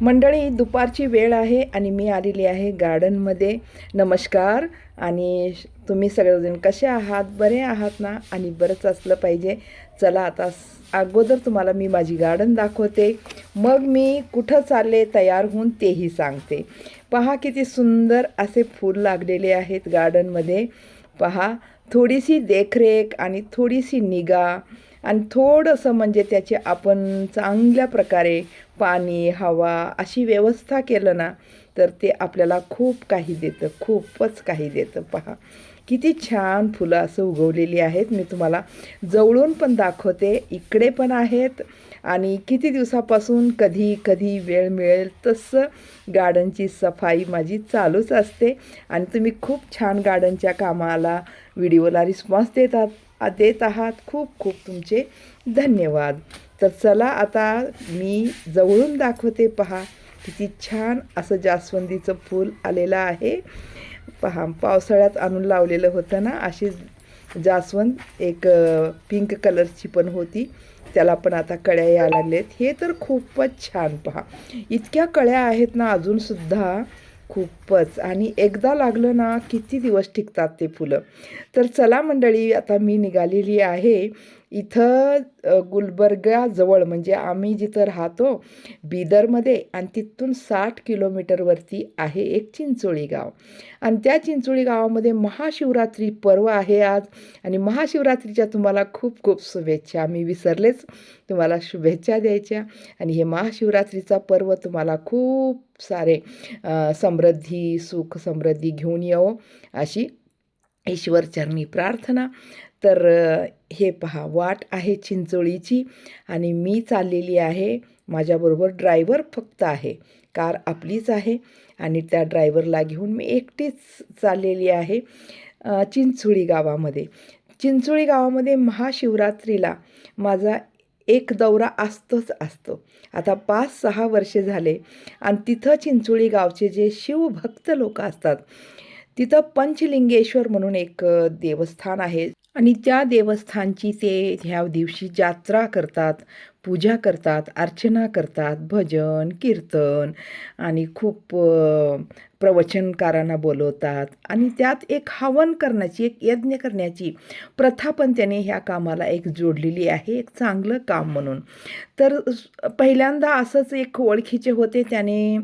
मंडळी दुपारची वेळ आहे आणि मी आलेली आहे गार्डनमध्ये नमस्कार. आणि श- तुम्ही सगळेजण कसे आहात? बरे आहात ना? आणि बरंच असलं पाहिजे. चला आता अगोदर तुम्हाला मी माझी गार्डन दाखवते. मग मी कुठं चालले तयार होऊन तेही सांगते. पहा किती सुंदर असे फूल लागलेले आहेत गार्डनमध्ये पहा थोडीशी देखरेख आणि थोडीशी निगा. आणि थोडंसं म्हणजे त्याची आपण चांगल्या प्रकारे पाणी हवा अशी व्यवस्था केलं ना तर ते आपल्याला खूप काही देतं खूपच काही देतं. पहा किती छान फुलं असं उगवलेली आहेत. मी तुम्हाला जवळून पण दाखवते. इकडे पण आहेत. आणि किती दिवसापासून कधी कधी वेळ मिळेल तसं गार्डनची सफाई माझी चालूच असते. आणि तुम्ही खूप छान गार्डनच्या कामाला व्हिडिओला रिस्पॉन्स देतात देत आहात. खूप खूप तुमचे धन्यवाद. तर चला आता मी जवळून दाखवते पहा. किती छान असं जास्वंदीचं फूल आलेलं आहे. पहा पावसाळ्यात आणून लावलेलं होतं ना अशी जास्वंद एक पिंक कलरची पण होती. त्याला पण आता कळ्या यायला लागलेत. हे तर खूपच छान पहा. इतक्या कळ्या आहेत ना अजूनसुद्धा खूपच. आणि एकदा लागलं ना किती दिवस टिकतात ते फुलं. तर चला मंडळी आता मी निघालेली आहे. इथं गुलबर्गाजवळ म्हणजे आम्ही जिथं राहतो बिदरमध्ये आणि तिथून साठ किलोमीटरवरती आहे एक चिंचोळी गाव. आणि त्या चिंचोळी गावामध्ये महाशिवरात्री पर्व आहे आज. आणि महाशिवरात्रीच्या तुम्हाला खूप खूप शुभेच्छा. मी विसरलेच. तुम्हाला शुभेच्छा द्यायच्या. आणि हे महाशिवरात्रीचा पर्व तुम्हाला खूप सारे समृद्धी सुख समृद्धी घेऊन येवो अशी ईश्वरचरणी प्रार्थना. तर हे पहा वाट आहे चिंचोळीची आणि मी चाललेली आहे माझ्याबरोबर ड्रायव्हर फक्त आहे कार आपलीच आहे आणि त्या ड्रायव्हरला घेऊन मी एकटीच चाललेली आहे चिंचोळी गावामध्ये. चिंचोळी गावामध्ये महाशिवरात्रीला माझा एक दौरा असतोच असतो. आता पाच सहा वर्षे झाले आणि तिथं चिंचोळी गावचे जे शिवभक्त लोक असतात तिथं पंचलिंगेश्वर म्हणून एक देवस्थान आहे. आणि त्या देवस्थानची ते ह्या दिवशी जात्रा करतात पूजा करतात अर्चना करतात भजन कीर्तन आणि खूप प्रवचनकारांना बोलवतात आणि त्यात एक हवन करण्याची एक यज्ञ करण्याची प्रथा पण त्याने ह्या कामाला एक जोडलेली आहे एक चांगलं काम म्हणून. तर पहिल्यांदा असंच एक ओळखीचे होते त्याने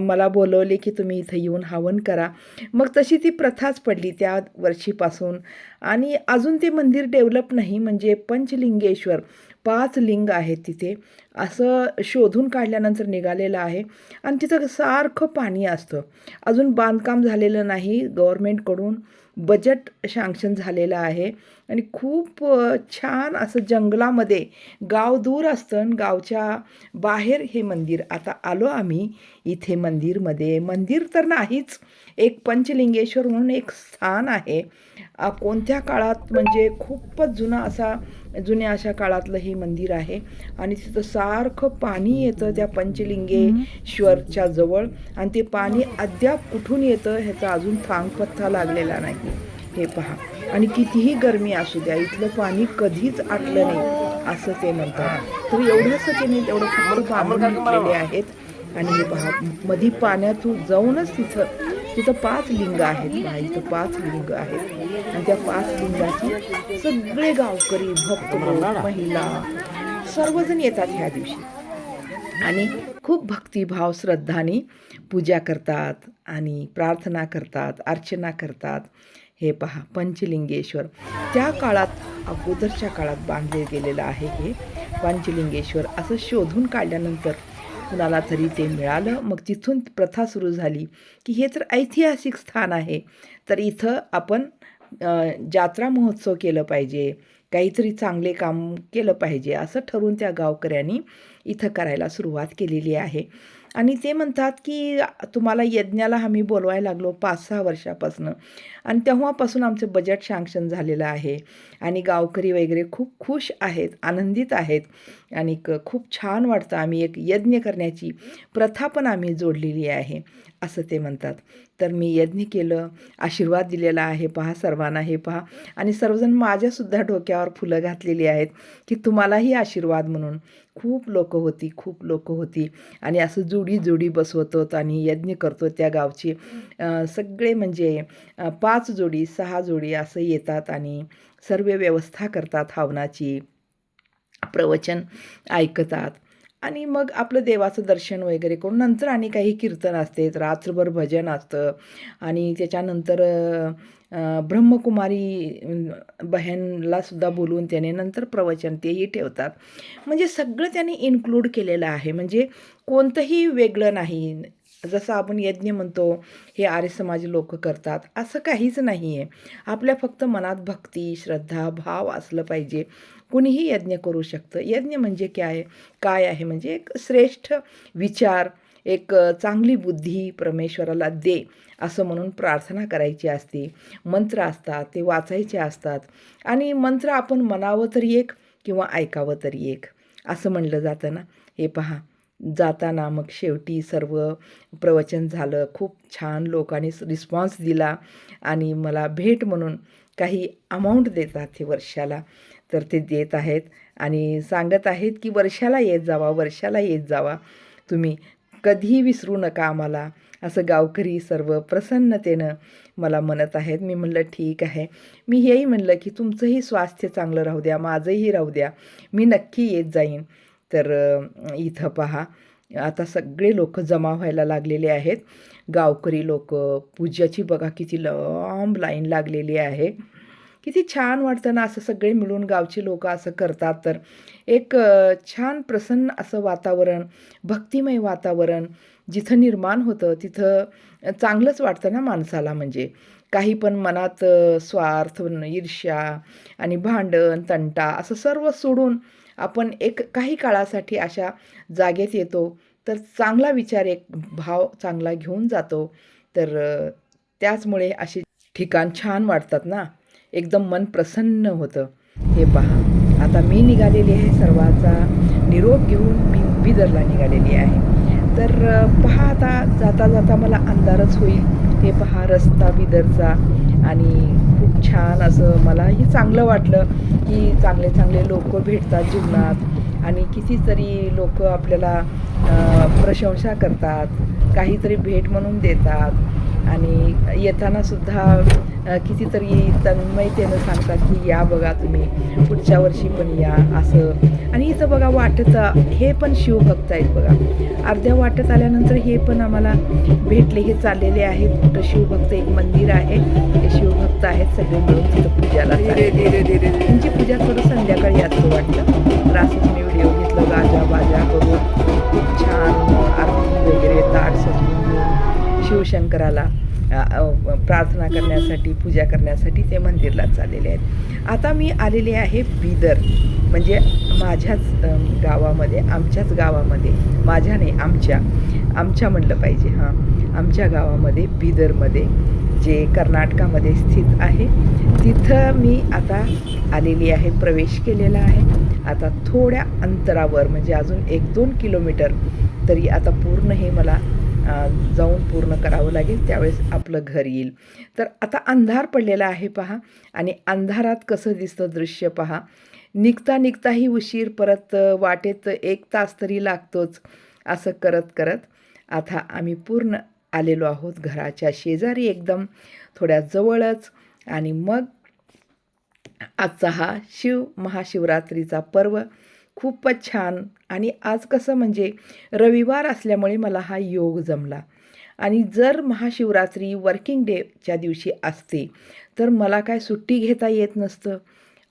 मला बोलवले की तुम्ही इथं येऊन हवन करा. मग तशी ती प्रथाच पडली त्या वर्षीपासून. आणि अजून ते मंदिर डेव्हलप नाही म्हणजे पंचलिंगेश्वर पाच लिंग आहेत तिथे. असं शोधून काढल्यानंतर निघालेलं आहे. आणि तिथं सारखं पाणी असतं. अजून बांधकाम झालेलं नाही. गव्हर्मेंटकडून बजेट सँक्शन झालेलं आहे. आणि खूप छान असं जंगलामध्ये गाव दूर असतं आणि गावच्या बाहेर हे मंदिर. आता आलो आम्ही इथे मंदिरमध्ये. मंदिर तर नाहीच. एक पंचलिंगेश्वर म्हणून एक स्थान आहे. कोणत्या काळात? म्हणजे खूपच जुना असा जुन्या अशा काळातलं हे मंदिर आहे. आणि तिथं सारखं पाणी येतं त्या पंचलिंगेश्वरच्या जवळ. आणि ते पाणी अद्याप कुठून येतं ह्याचा अजून थांगपत्ता लागलेला नाही. हे पहा. आणि कितीही गरमी असू द्या इथलं पाणी कधीच आटलं नाही असं ते म्हणतात. तर एवढंसं त्याने तेवढं फक्त बांधून घेतलेले आहेत. आणि हे पहा मधी पाण्यातून जाऊनच तिथं तिथं पाच लिंग आहेत पहा इथं पाच लिंग आहेत. आणि त्या पाच लिंगाची सगळे गावकरी भक्त महिला सर्वजण येतात ह्या दिवशी. आणि खूप भक्तिभाव श्रद्धाने पूजा करतात आणि प्रार्थना करतात अर्चना करतात. हे पहा पंचलिंगेश्वर. त्या काळात अगोदरच्या काळात बांधले गेलेलं आहे हे पंचलिंगेश्वर. असं शोधून काढल्यानंतर कुणाला तरी ते मिळालं. मग तिथून प्रथा सुरू झाली की हे तर ऐतिहासिक स्थान आहे. तर इथं आपण जात्रा महोत्सव केलं पाहिजे. काहीतरी चांगले काम केलं पाहिजे असं ठरून त्या गावकऱ्यांनी इथं करायला सुरुवात केलेली आहे. आणि ते म्हणतात की तुम्हाला यज्ञाला आम्ही बोलवायला लागलो पाच सहा वर्षापासून आणि तेव्हापासून आमचं बजेट सँक्शन झालेलं आहे आणि गावकरी वगैरे खूप खुश आहेत आनंदित आहेत आणि खूप छान वाटतं आम्ही एक यज्ञ करण्याची प्रथा पण आम्ही जोडलेली आहे. असं ते म्हणतात. तर मी यज्ञ केलं आशीर्वाद दिलेला आहे पहा सर्वांना हे पहा. आणि सर्वजण माझ्यासुद्धा डोक्यावर फुलं घातलेली आहेत की तुम्हालाही आशीर्वाद म्हणून. खूप लोक होती खूप लोक होती. आणि असं जोडी जोडी बसवतो आणि यज्ञ करतो त्या गावची. सगळे म्हणजे पाच जोडी सहा जोडी असं येतात आणि सर्व व्यवस्था करतात हवनाची प्रवचन ऐकतात. आणि मग आपलं देवाचं दर्शन वगैरे करून नंतर आणि काही कीर्तन असते रात्रभर भजन असतं. आणि त्याच्यानंतर ब्रह्मकुमारी अ, बहनला सुद्धा त्याने नंतर प्रवचन तेही ठेवतात. म्हणजे सगळं त्याने इन्क्लूड केलेलं आहे. म्हणजे कोणतंही वेगळं नाही. जसं आपण यज्ञ म्हणतो हे आर्य समाज लोक करतात असं काहीच नाही आहे आपल्या फक्त मनात भक्ती श्रद्धा भाव असलं पाहिजे. कुणीही यज्ञ करू शकतं. यज्ञ म्हणजे काय? काय आहे? म्हणजे एक श्रेष्ठ विचार एक चांगली बुद्धी परमेश्वराला दे असं म्हणून प्रार्थना करायची असते. मंत्र असतात ते वाचायचे असतात. आणि मंत्र आपण म्हणावं तरी एक किंवा ऐकावं तरी एक असं म्हणलं जातं ना. हे पहा जाताना मग शेवटी सर्व प्रवचन झालं. खूप छान लोकांनी रिस्पॉन्स दिला आणि मला भेट म्हणून काही अमाऊंट देतात हे वर्षाला. तर ते देत आहेत. आणि सांगत आहेत की वर्षाला येत जावा वर्षाला येत जावा. तुम्ही कधीही विसरू नका आम्हाला. असं गावकरी सर्व प्रसन्नतेनं मला म्हणत आहेत. मी म्हणलं ठीक आहे. मी हेही म्हणलं की तुमचंही स्वास्थ्य चांगलं राहू द्या माझंही राहू द्या. मी नक्की येत जाईन. तर इथं पहा. आता सगळे लोक जमा व्हायला लागलेले आहेत. गावकरी लोक पूजाची बघा किती लांब लाईन लागलेली आहे. किती छान वाटतं ना असं सगळे मिळून गावचे लोक असं करतात. तर एक छान प्रसन्न असं वातावरण भक्तिमय वातावरण जिथं निर्माण होतं तिथं चांगलंच वाटतं ना माणसाला म्हणजे. काही पण मनात स्वार्थ ईर्ष्या आणि भांडण तंटा असं सर्व सोडून आपण एक काही काळासाठी अशा जागेत येतो तर चांगला विचार एक भाव चांगला घेऊन जातो. तर त्याचमुळे असे ठिकाण छान वाटतात ना. एकदम मन प्रसन्न होतं. हे पहा. आता मी निघालेली आहे सर्वांचा निरोप घेऊन मी बिदरला निघालेली आहे. तर पहा आता जाता जाता मला अंधारच होईल. हे पहा रस्ता बिदरचा आणि खूप छान असं मलाही चांगलं वाटलं की चांगले चांगले लोक भेटतात जीवनात आणि कितीतरी लोक आपल्याला प्रशंसा करतात काहीतरी भेट म्हणून देतात. आणि येताना सुद्धा कितीतरी तन्मयतेनं सांगतात की या बघा तुम्ही पुढच्या वर्षी पण या असं. आणि इथं बघा वाटत हे पण शिवभक्त आहेत बघा. अर्ध्या वाटत आल्यानंतर हे पण आम्हाला भेटले हे चाललेले आहेत. कुठं शिवभक्त एक मंदिर आहे. हे शिवभक्त आहेत सगळे मिळून तिथं पूजाला त्यांची पूजा थोडं संध्याकाळी असं वाटतं. तर असंच मी व्हिडिओ घेतलं गाजा बाजा करून. खूप छान शिवशंकराला प्रार्थना करण्यासाठी पूजा करण्यासाठी ते मंदिरला चाललेले आहेत. आता मी आलेले आहे बिदर म्हणजे माझ्याच गावामध्ये आमच्याच गावामध्ये माझ्या नाही आमच्या आमच्या म्हणलं पाहिजे हां. आमच्या गावामध्ये बिदरमध्ये जे कर्नाटकामध्ये स्थित आहे तिथं मी आता आलेली आहे प्रवेश केलेला आहे. आता थोड्या अंतरावर म्हणजे अजून एक दोन किलोमीटर तरी आता पूर्ण हे मला जाऊन पूर्ण करावं लागेल त्यावेळेस आपलं घर येईल. तर आता अंधार पडलेला आहे पहा आणि अंधारात कसं दिसतं दृश्य पहा. निघता निघताही उशीर परत वाटेत एक तास तरी लागतोच असं करत करत आता आम्ही पूर्ण आलेलो आहोत घराच्या शेजारी एकदम थोड्या जवळच आणि मग आजचा हा शिव महाशिवरात्रीचा पर्व खूपच छान. आणि आज कसं म्हणजे रविवार असल्यामुळे मला हा योग जमला. आणि जर महाशिवरात्री वर्किंग डेच्या दिवशी असते तर मला काय सुट्टी घेता येत नसतं.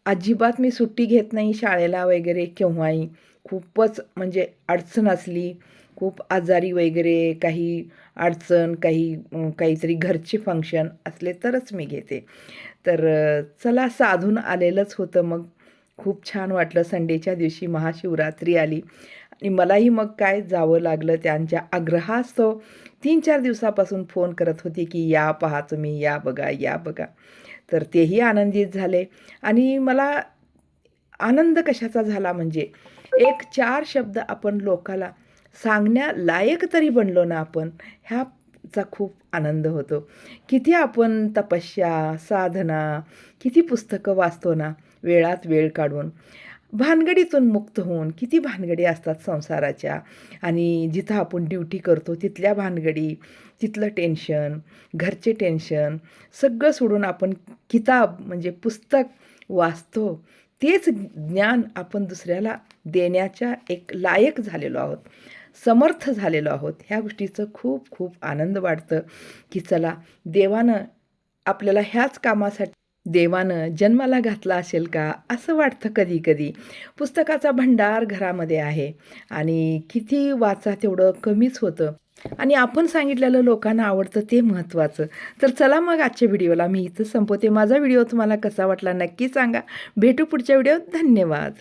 अजिबात मी सुट्टी घेत नाही शाळेला वगैरे केव्हाही. खूपच म्हणजे अडचण असली खूप आजारी वगैरे काही अडचण काही काहीतरी घरचे फंक्शन असले तरच मी घेते. तर चला साधून आलेलंच होतं मग. खूप छान वाटलं संडेच्या दिवशी महाशिवरात्री आली. आणि मलाही मग काय जावं लागलं त्यांच्या आग्रहास्तव तीन चार दिवसापासून फोन करत होती की या पहा तुम्ही या बघा या बघा. तर तेही आनंदित झाले. आणि मला आनंद कशाचा झाला म्हणजे एक चार शब्द आपण लोकाला सांगण्यालायक तरी बनलो ना आपण ह्याचा खूप आनंद होतो. किती आपण तपस्या साधना किती पुस्तकं वाचतो ना वेळात वेळ काढून भानगडीतून मुक्त होऊन किती भानगडी असतात संसाराच्या. आणि जिथं आपण ड्युटी करतो तिथल्या भानगडी तिथलं टेन्शन घरचे टेन्शन सगळं सोडून आपण किताब म्हणजे पुस्तक वाचतो तेच ज्ञान आपण दुसऱ्याला देण्याच्या एक लायक झालेलो आहोत समर्थ झालेलो आहोत. ह्या गोष्टीचं खूप खूप आनंद वाटतं की चला देवानं आपल्याला ह्याच कामासाठी देवानं जन्माला घातला असेल का? असं वाटतं कधी कधी. पुस्तकाचा भंडार घरामध्ये आहे आणि किती वाचा तेवढं कमीच होतं. आणि आपण सांगितलेलं लोकांना आवडतं ते महत्त्वाचं. तर चला मग आजच्या व्हिडिओला मी इथं संपवते. माझा व्हिडिओ तुम्हाला कसा वाटला नक्की सांगा. भेटू पुढच्या व्हिडिओत. धन्यवाद.